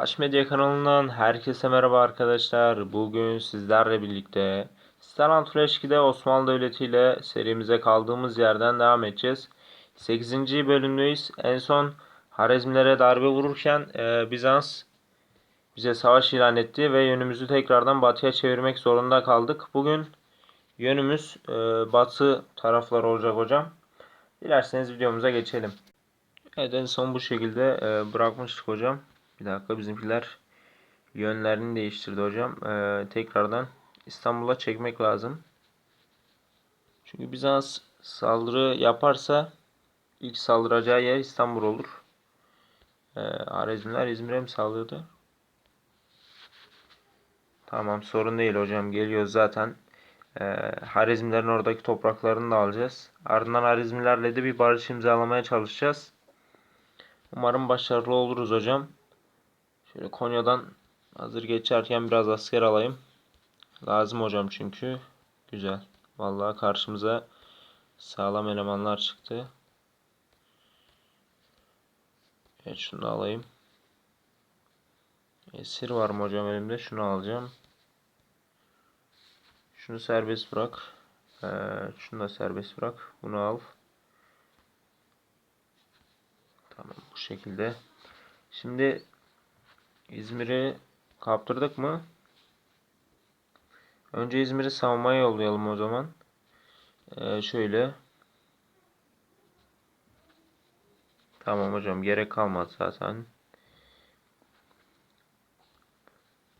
Haş Medya kanalından herkese merhaba arkadaşlar. Bugün sizlerle birlikte Starland Flash 2'de Osmanlı Devleti ile serimize kaldığımız yerden devam edeceğiz. 8. bölümdeyiz. En son Harezmlere darbe vururken e, Bizans bize savaş ilan etti ve yönümüzü tekrardan batıya çevirmek zorunda kaldık. Bugün yönümüz e, batı tarafları olacak hocam. Dilerseniz videomuza geçelim. Evet en son bu şekilde e, bırakmıştık hocam. Bir dakika bizimkiler yönlerini değiştirdi hocam. E, tekrardan İstanbul'a çekmek lazım. Çünkü Bizans saldırı yaparsa ilk saldıracağı yer İstanbul olur. E, Arezmler İzmir'e mi saldırdı? Tamam sorun değil hocam geliyoruz zaten. E, Harizmlerin oradaki topraklarını da alacağız. Ardından Harizmlerle de bir barış imzalamaya çalışacağız. Umarım başarılı oluruz hocam. Şöyle Konya'dan hazır geçerken biraz asker alayım. Lazım hocam çünkü. Güzel. Vallahi karşımıza sağlam elemanlar çıktı. Evet şunu da alayım. Esir var mı hocam elimde? Şunu alacağım. Şunu serbest bırak. Ee, şunu da serbest bırak. Bunu al. Tamam bu şekilde. Şimdi İzmir'i kaptırdık mı? Önce İzmir'i savunmaya yollayalım o zaman. Ee, şöyle. Tamam hocam gerek kalmadı zaten.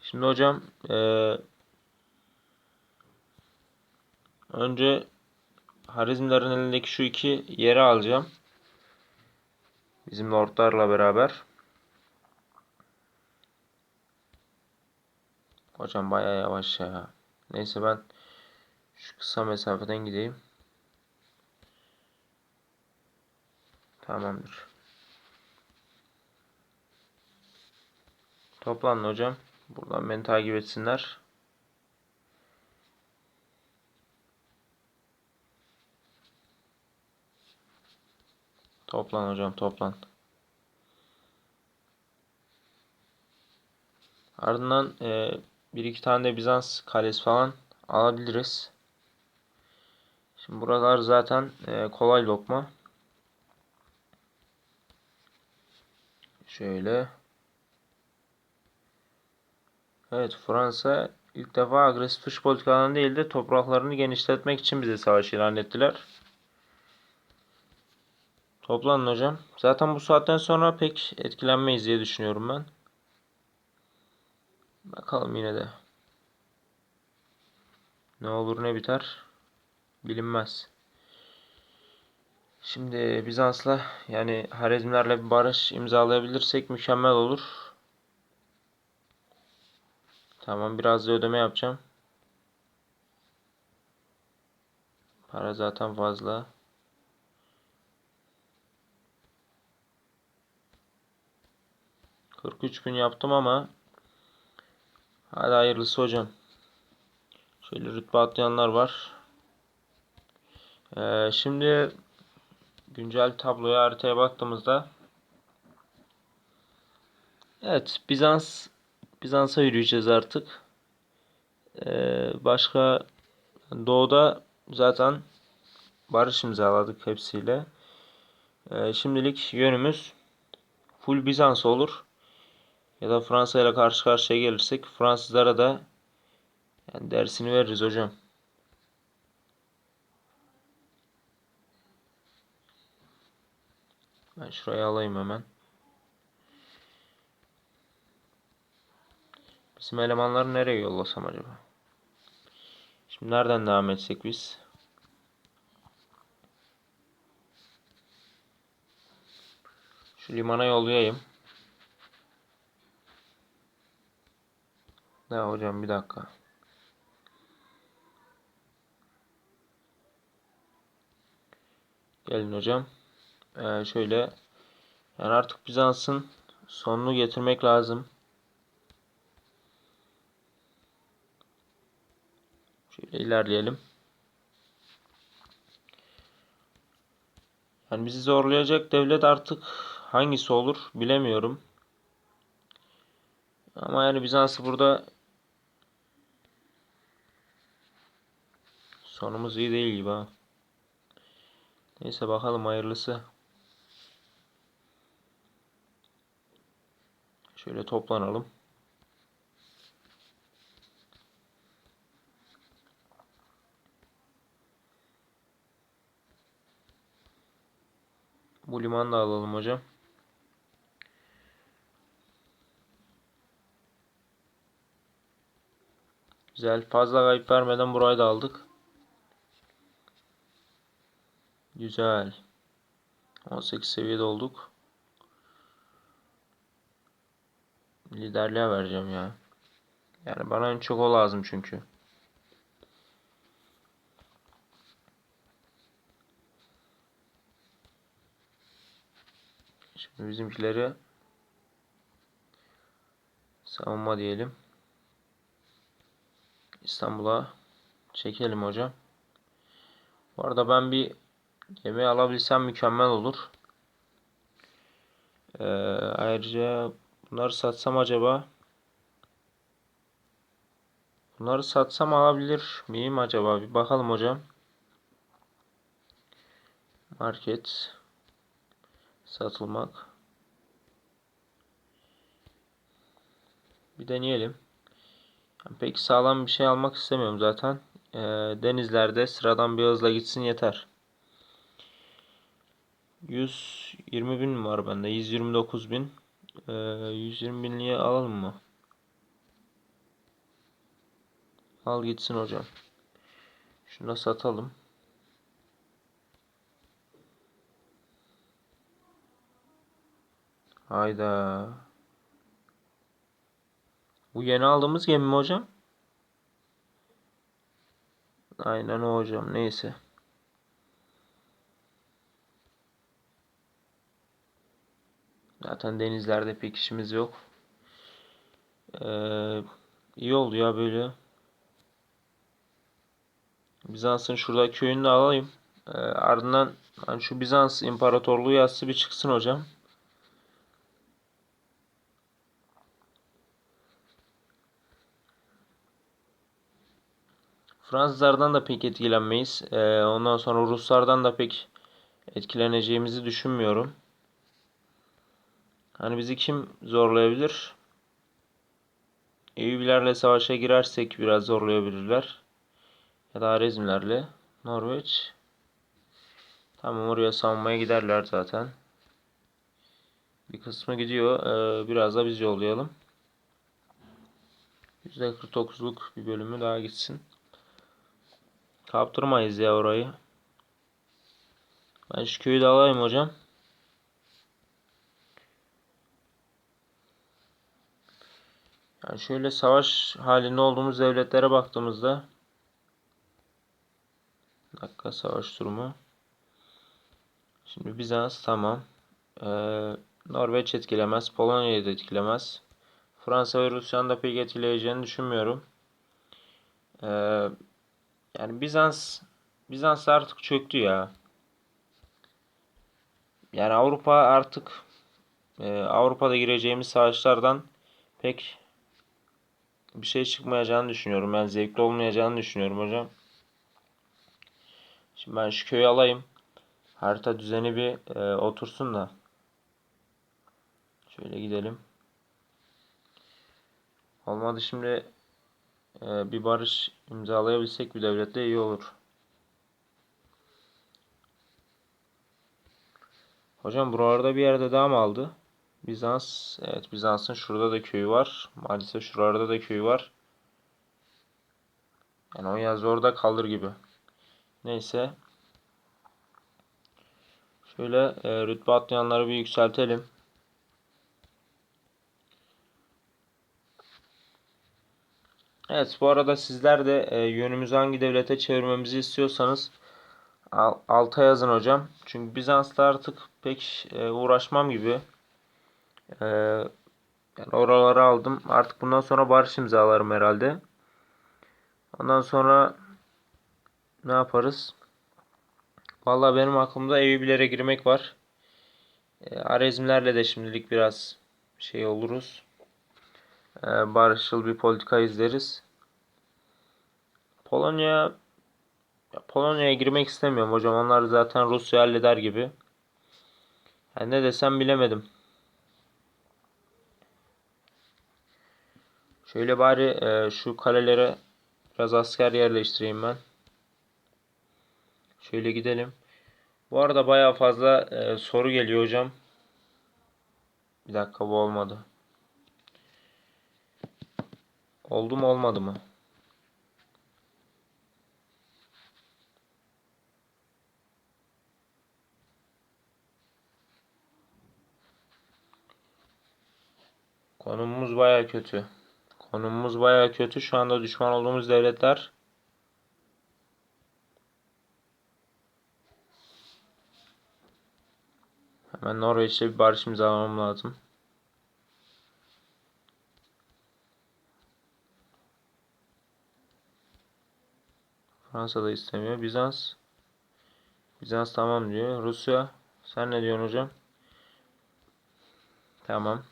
Şimdi hocam ee, önce Harizmlerin elindeki şu iki yeri alacağım. Bizim lordlarla beraber. Hocam baya yavaş ya. Neyse ben şu kısa mesafeden gideyim. Tamamdır. Toplanın hocam. Buradan beni takip etsinler. Toplan hocam toplan. Ardından e, bir iki tane de Bizans kalesi falan alabiliriz. Şimdi buralar zaten e, kolay lokma. Şöyle. Evet Fransa ilk defa agresif dış politikalarından değil de topraklarını genişletmek için bize savaş ilan ettiler. Toplanın hocam. Zaten bu saatten sonra pek etkilenmeyiz diye düşünüyorum ben. Bakalım yine de. Ne olur ne biter bilinmez. Şimdi Bizans'la yani Harezmlerle bir barış imzalayabilirsek mükemmel olur. Tamam biraz da ödeme yapacağım. Para zaten fazla. Kırk üç gün yaptım ama hadi hayırlısı hocam. Şöyle rütbe atlayanlar var. Ee, şimdi güncel tabloya haritaya baktığımızda Evet Bizans Bizans'a yürüyeceğiz artık. Ee, başka doğuda zaten barış imzaladık hepsiyle. Ee, şimdilik yönümüz full Bizans olur. Ya da Fransa ile karşı karşıya gelirsek Fransızlara da yani dersini veririz hocam. Ben şurayı alayım hemen. Bizim elemanları nereye yollasam acaba? Şimdi nereden devam etsek biz? Şu limana yollayayım. Ne hocam bir dakika. Gelin hocam. Ee, şöyle yani artık Bizans'ın sonunu getirmek lazım. Şöyle ilerleyelim. Yani bizi zorlayacak devlet artık hangisi olur bilemiyorum. Ama yani Bizans'ı burada sonumuz iyi değil gibi ha. Neyse bakalım hayırlısı. Şöyle toplanalım. Bu limanı da alalım hocam. Güzel. Fazla kayıp vermeden burayı da aldık. Güzel. 18 seviyede olduk. Liderliğe vereceğim ya. Yani bana en çok o lazım çünkü. Şimdi bizimkileri savunma diyelim. İstanbul'a çekelim hocam. Bu arada ben bir gemi alabilsem mükemmel olur. Ee, ayrıca bunları satsam acaba bunları satsam alabilir miyim acaba? Bir bakalım hocam. Market satılmak. Bir deneyelim. Pek sağlam bir şey almak istemiyorum zaten. Ee, denizlerde sıradan bir hızla gitsin yeter. 120 bin var bende. 129 bin. Ee, 120 binliğe alalım mı? Al gitsin hocam. Şunu da satalım. Hayda. Bu yeni aldığımız gemi mi hocam? Aynen o hocam. Neyse. Zaten denizlerde pek işimiz yok. Ee, iyi oldu ya böyle. Bizans'ın şurada köyünü de alayım. Ee, ardından hani şu Bizans İmparatorluğu yazısı bir çıksın hocam. Fransızlardan da pek etkilenmeyiz. Ee, ondan sonra Ruslardan da pek etkileneceğimizi düşünmüyorum. Hani bizi kim zorlayabilir? Eyyubilerle savaşa girersek biraz zorlayabilirler. Ya da Arezmlerle. Norveç. Tamam oraya savunmaya giderler zaten. Bir kısmı gidiyor. Ee, biraz da biz yollayalım. %49'luk bir bölümü daha gitsin. Kaptırmayız ya orayı. Ben şu köyü de alayım hocam. Yani şöyle savaş halinde olduğumuz devletlere baktığımızda bir dakika savaş durumu. Şimdi Bizans tamam. Ee, Norveç etkilemez. Polonya'yı da etkilemez. Fransa ve Rusya'nın da pek etkileyeceğini düşünmüyorum. Ee, yani Bizans Bizans artık çöktü ya. Yani Avrupa artık e, Avrupa'da gireceğimiz savaşlardan pek bir şey çıkmayacağını düşünüyorum. Ben zevkli olmayacağını düşünüyorum hocam. Şimdi ben şu köyü alayım. Harita düzeni bir e, otursun da. Şöyle gidelim. Olmadı şimdi e, bir barış imzalayabilsek bir devletle iyi olur. Hocam buralarda bir yerde daha mı aldı? Bizans. Evet Bizans'ın şurada da köyü var. Maalesef şuralarda da köyü var. Yani o yaz orada kalır gibi. Neyse. Şöyle e, rütbe atlayanları bir yükseltelim. Evet bu arada sizler de e, yönümüzü hangi devlete çevirmemizi istiyorsanız alta yazın hocam. Çünkü Bizans'ta artık pek e, uğraşmam gibi. E, yani oraları aldım. Artık bundan sonra barış imzalarım herhalde. Ondan sonra ne yaparız? Vallahi benim aklımda Eyyubilere girmek var. E, Arezmlerle de şimdilik biraz şey oluruz. e, barışçıl bir politika izleriz. Polonya ya Polonya'ya girmek istemiyorum hocam. Onlar zaten Rusya halleder gibi. Yani ne desem bilemedim. Şöyle bari e, şu kalelere biraz asker yerleştireyim ben. Şöyle gidelim. Bu arada bayağı fazla e, soru geliyor hocam. Bir dakika bu olmadı. Oldu mu olmadı mı? Konumumuz bayağı kötü. Konumumuz bayağı kötü. Şu anda düşman olduğumuz devletler Hemen Norveç'te bir barış imzalamam lazım. Fransa da istemiyor. Bizans Bizans tamam diyor. Rusya sen ne diyorsun hocam? Tamam.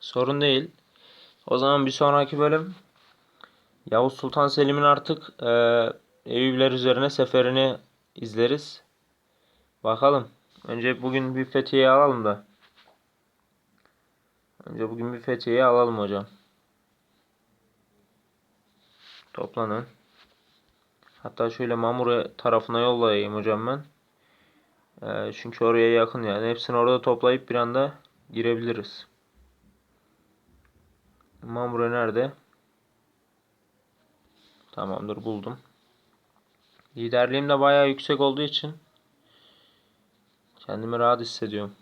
Sorun değil. O zaman bir sonraki bölüm Yavuz Sultan Selim'in artık e, Eyüpler üzerine seferini izleriz. Bakalım. Önce bugün bir Fethiye'yi alalım da. Önce bugün bir Fethiye'yi alalım hocam. Toplanın. Hatta şöyle Mamure tarafına yollayayım hocam ben. Ee, çünkü oraya yakın yani. Hepsini orada toplayıp bir anda girebiliriz. Mamure nerede? Tamamdır buldum. Liderliğim de bayağı yüksek olduğu için kendimi rahat hissediyorum.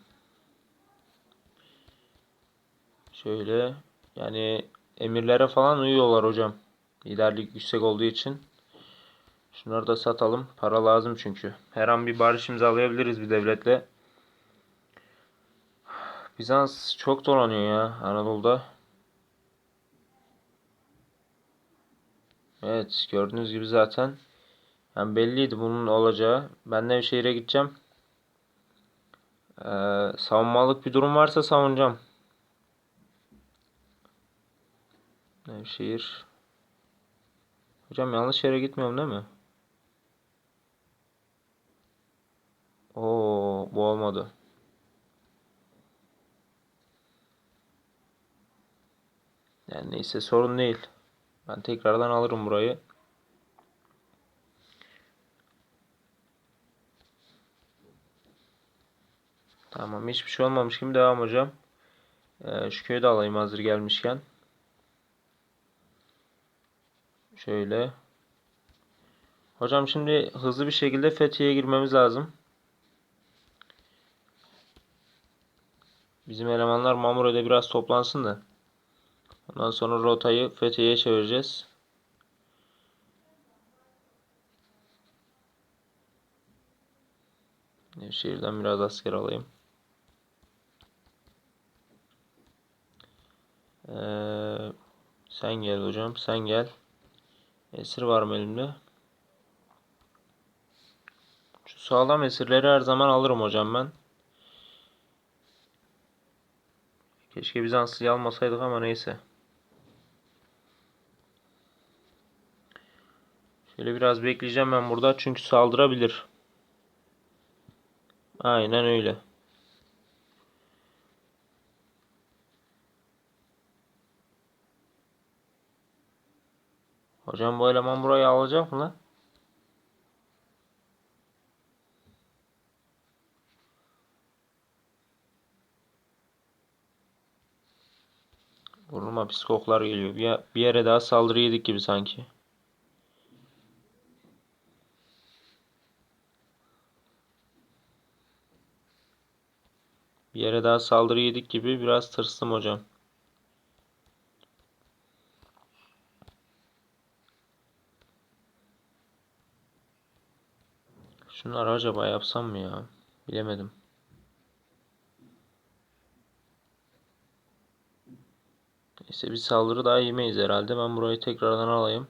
Şöyle yani emirlere falan uyuyorlar hocam. Liderlik yüksek olduğu için. Şunları da satalım. Para lazım çünkü. Her an bir barış imzalayabiliriz bir devletle. Bizans çok dolanıyor ya Anadolu'da. Evet gördüğünüz gibi zaten. Yani belliydi bunun olacağı. Ben Nevşehir'e gideceğim. Ee, savunmalık bir durum varsa savunacağım. Nevşehir. Hocam yanlış yere gitmiyorum değil mi? Oo, bu olmadı. Yani neyse sorun değil. Ben tekrardan alırım burayı. Tamam hiçbir şey olmamış gibi devam hocam. Ee, şu köyü de alayım hazır gelmişken. Şöyle. Hocam şimdi hızlı bir şekilde Fethiye'ye girmemiz lazım. Bizim elemanlar Mamuro'da biraz toplansın da. Ondan sonra rotayı Fethiye'ye çevireceğiz. Nevşehir'den biraz asker alayım. Ee, sen gel hocam. Sen gel. Esir var mı elimde? Şu sağlam esirleri her zaman alırım hocam ben. Keşke Bizanslı'yı almasaydık ama neyse. Şöyle biraz bekleyeceğim ben burada çünkü saldırabilir. Aynen öyle. Hocam bu eleman burayı alacak mı lan? Burnuma pis koklar geliyor. Bir, bir yere daha saldırı yedik gibi sanki. Bir yere daha saldırı yedik gibi biraz tırstım hocam. Şunları acaba yapsam mı ya? Bilemedim. Neyse bir saldırı daha yemeyiz herhalde. Ben burayı tekrardan alayım.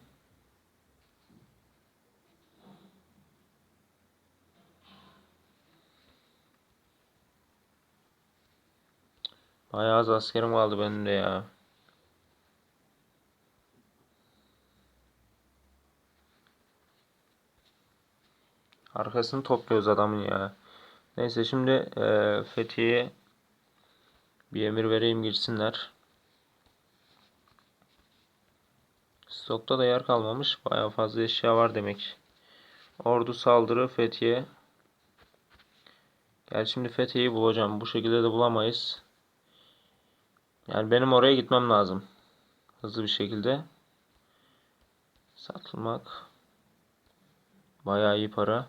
Ay az askerim kaldı benim de ya. Arkasını topluyoruz adamın ya. Neyse şimdi e, Fethiye'ye bir emir vereyim girsinler. Stokta da yer kalmamış. Baya fazla eşya var demek. Ordu saldırı Fethiye. Gel şimdi Fethiye'yi bulacağım. Bu şekilde de bulamayız. Yani benim oraya gitmem lazım. Hızlı bir şekilde. Satılmak. Bayağı iyi para.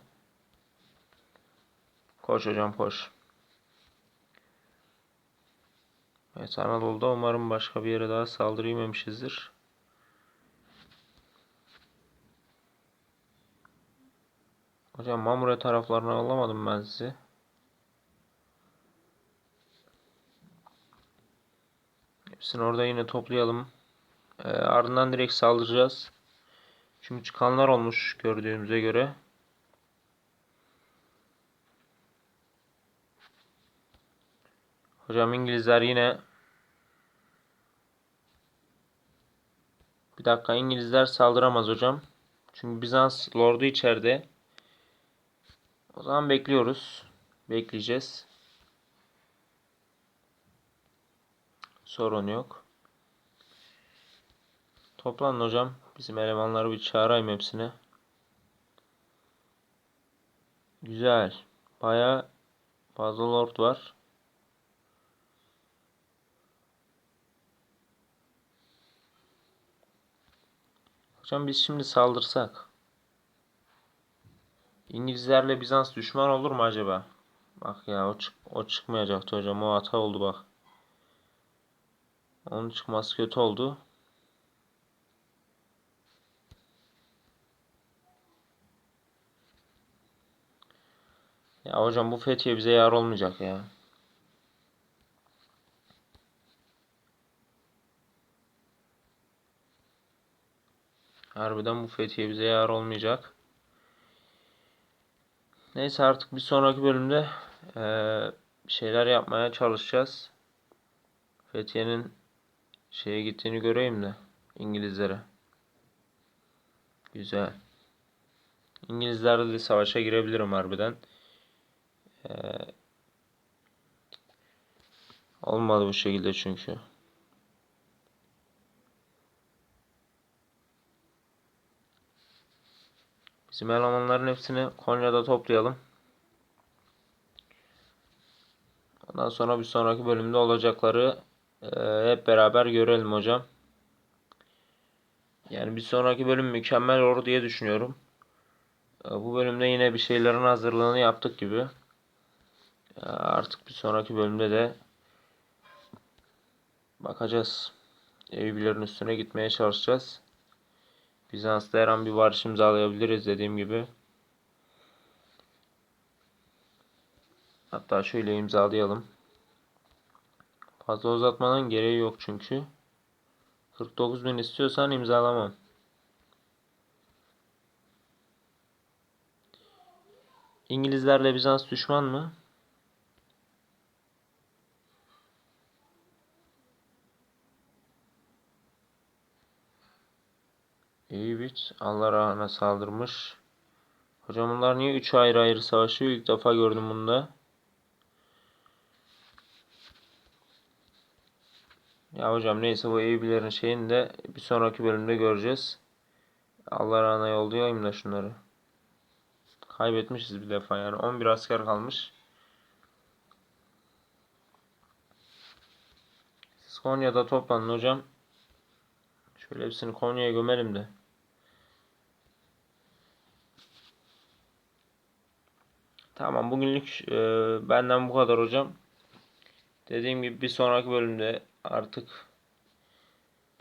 Koş hocam koş. Evet Anadolu'da umarım başka bir yere daha saldırı yememişizdir. Hocam Mamure taraflarına alamadım ben sizi. Hepsini orada yine toplayalım. Ee, ardından direkt saldıracağız. Çünkü çıkanlar olmuş gördüğümüze göre. Hocam İngilizler yine Bir dakika İngilizler saldıramaz hocam. Çünkü Bizans lordu içeride. O zaman bekliyoruz. Bekleyeceğiz. Sorun yok. Toplanın hocam. Bizim elemanları bir çağırayım hepsine. Güzel. Baya fazla lord var. Hocam biz şimdi saldırsak. İngilizlerle Bizans düşman olur mu acaba? Bak ya o, çık o çıkmayacaktı hocam. O hata oldu bak. Onun çıkması kötü oldu. Ya hocam bu Fethiye bize yar olmayacak ya. Harbiden bu Fethiye bize yar olmayacak. Neyse artık bir sonraki bölümde bir şeyler yapmaya çalışacağız. Fethiye'nin şeye gittiğini göreyim de İngilizlere. Güzel. İngilizlerle de savaşa girebilirim harbiden. Eee, olmadı bu şekilde çünkü. Bizim elemanların hepsini Konya'da toplayalım. Ondan sonra bir sonraki bölümde olacakları hep beraber görelim hocam. Yani bir sonraki bölüm mükemmel olur diye düşünüyorum. E, bu bölümde yine bir şeylerin hazırlığını yaptık gibi. E, artık bir sonraki bölümde de bakacağız. Eyüplerin üstüne gitmeye çalışacağız. Bizans'ta her an bir barış imzalayabiliriz dediğim gibi. Hatta şöyle imzalayalım. Fazla uzatmanın gereği yok çünkü. 49 bin istiyorsan imzalamam. İngilizlerle Bizans düşman mı? Eyüp Allah rahına saldırmış. Hocam bunlar niye 3 ayrı ayrı savaşıyor? İlk defa gördüm bunu Ya hocam neyse bu Eyüplerin şeyini de bir sonraki bölümde göreceğiz. Allah rahına yollayayım da şunları. Kaybetmişiz bir defa yani. 11 asker kalmış. Siz Konya'da toplanın hocam. Şöyle hepsini Konya'ya gömelim de. Tamam bugünlük e, benden bu kadar hocam. Dediğim gibi bir sonraki bölümde artık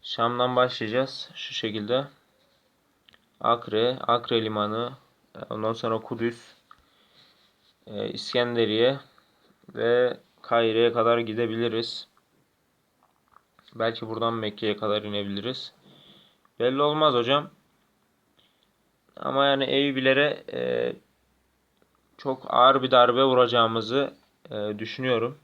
Şam'dan başlayacağız. Şu şekilde. Akre, Akre Limanı, ondan sonra Kudüs, e, İskenderiye ve Kahire'ye kadar gidebiliriz. Belki buradan Mekke'ye kadar inebiliriz. Belli olmaz hocam. Ama yani Eyüplere e, çok ağır bir darbe vuracağımızı e, düşünüyorum.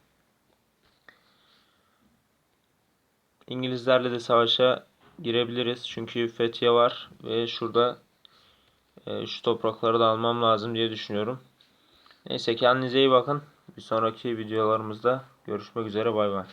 İngilizlerle de savaşa girebiliriz. Çünkü Fethiye var ve şurada Ee, şu toprakları da almam lazım diye düşünüyorum. Neyse kendinize iyi bakın. Bir sonraki videolarımızda görüşmek üzere bay bay.